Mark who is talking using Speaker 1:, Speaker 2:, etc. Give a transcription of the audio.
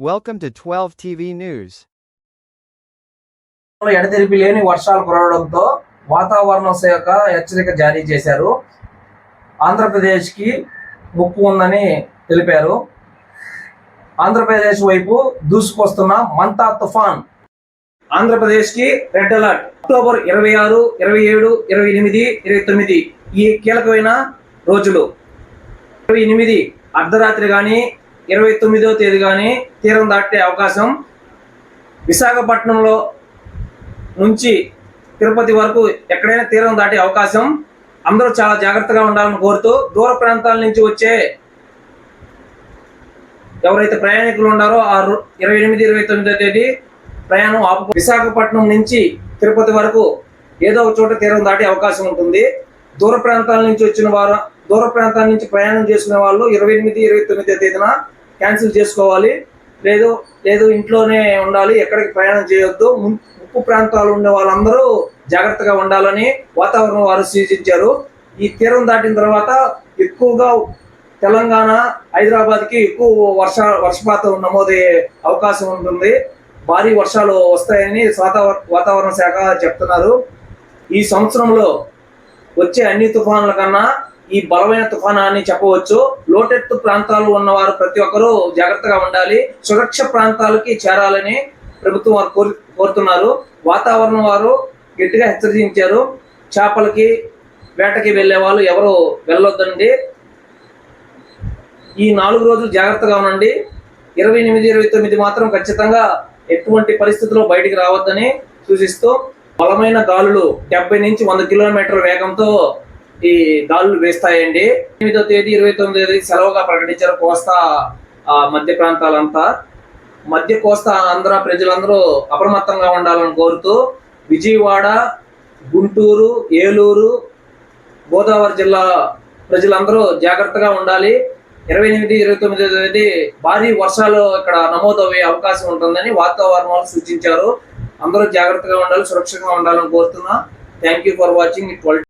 Speaker 1: Welcome to 12 TV News.
Speaker 2: ఎడతెరిపి లేని వర్షాలు కురవడంతో వాతావరణ శాఖ హెచ్చరిక జారీ చేశారు. ఆంధ్రప్రదేశ్కి ముప్పు ఉందని తెలిపారు. ఆంధ్రప్రదేశ్ వైపు దూసుకొస్తున్న మంతా తుఫాన్. ఆంధ్రప్రదేశ్కి రెడ్ అలర్ట్. అక్టోబర్ ఇరవై ఆరు ఇరవై ఏడు ఇరవై ఎనిమిది ఇరవై తొమ్మిది ఈ కీలకమైన రోజులు. ఇరవై ఎనిమిది అర్ధరాత్రి కానీ ఇరవై తొమ్మిదో తేదీ కానీ తీరం దాటే అవకాశం విశాఖపట్నంలో నుంచి తిరుపతి వరకు ఎక్కడైనా తీరం దాటే అవకాశం. అందరూ చాలా జాగ్రత్తగా ఉండాలని కోరుతూ దూర ప్రాంతాల నుంచి వచ్చే ఎవరైతే ప్రయాణికులు ఉన్నారో ఆ ఇరవై ఎనిమిది ఇరవై తొమ్మిదో తేదీ ప్రయాణం ఆపు విశాఖపట్నం నుంచి తిరుపతి వరకు ఏదో ఒక చోట తీరం దాటే అవకాశం ఉంటుంది. దూర ప్రాంతాల నుంచి వచ్చిన వారు దూర ప్రాంతాల నుంచి ప్రయాణం చేసిన వాళ్ళు ఇరవై ఎనిమిది ఇరవై తొమ్మిదో తేదీన క్యాన్సిల్ చేసుకోవాలి. లేదు లేదు ఇంట్లోనే ఉండాలి ఎక్కడికి ప్రయాణం చేయొద్దు. ము- ముప్పు ప్రాంతాలు ఉండే వాళ్ళందరూ జాగ్రత్తగా ఉండాలని వాతావరణం వారు సూచించారు. ఈ తీరం దాటిన తర్వాత ఎక్కువగా తెలంగాణ హైదరాబాద్కి ఎక్కువ వర్ష వర్షపాతం నమోదయ్యే అవకాశం ఉంటుంది. భారీ వర్షాలు వస్తాయని వాతావరణ వాతావరణ శాఖ చెప్తున్నారు. ఈ సంవత్సరంలో వచ్చే అన్ని తుఫాన్ల కన్నా ఈ బలమైన తుఫానా అని చెప్పవచ్చు. లోటెత్తు ప్రాంతాలు ఉన్నవారు ప్రతి ఒక్కరూ జాగ్రత్తగా ఉండాలి. సురక్ష ప్రాంతాలకి చేరాలని ప్రభుత్వం వారు కోరు కోరుతున్నారు. వాతావరణం వారు గట్టిగా హెచ్చరించారు. చేపలకి వేటకి వెళ్ళే వాళ్ళు ఎవరు వెళ్ళొద్దండి. ఈ నాలుగు రోజులు జాగ్రత్తగా ఉండండి. ఇరవై ఎనిమిది ఇరవై తొమ్మిది మాత్రం ఖచ్చితంగా ఎటువంటి పరిస్థితుల్లో బయటికి రావద్దని సూచిస్తూ బలమైన గాలులు డెబ్బై నుంచి వంద కిలోమీటర్ల వేగంతో ఈ గాలులు వేస్తాయండి. ఎనిమిదో తేదీ ఇరవై తొమ్మిదో తేదీ సెలవుగా ప్రకటించారు కోస్తా ఆ, మధ్య ప్రాంతాలంతా. మధ్య కోస్తా ఆంధ్ర ప్రజలందరూ అప్రమత్తంగా ఉండాలని కోరుతూ విజయవాడ గుంటూరు ఏలూరు గోదావరి జిల్లా ప్రజలందరూ జాగ్రత్తగా ఉండాలి. ఇరవై ఎనిమిది ఇరవై తొమ్మిది తేదీ భారీ వర్షాలు ఇక్కడ నమోదయ్యే అవకాశం ఉంటుందని వాతావరణాలు సూచించారు. అందరూ జాగ్రత్తగా ఉండాలి సురక్షితంగా ఉండాలని కోరుతున్నా. Thank you for watching twelve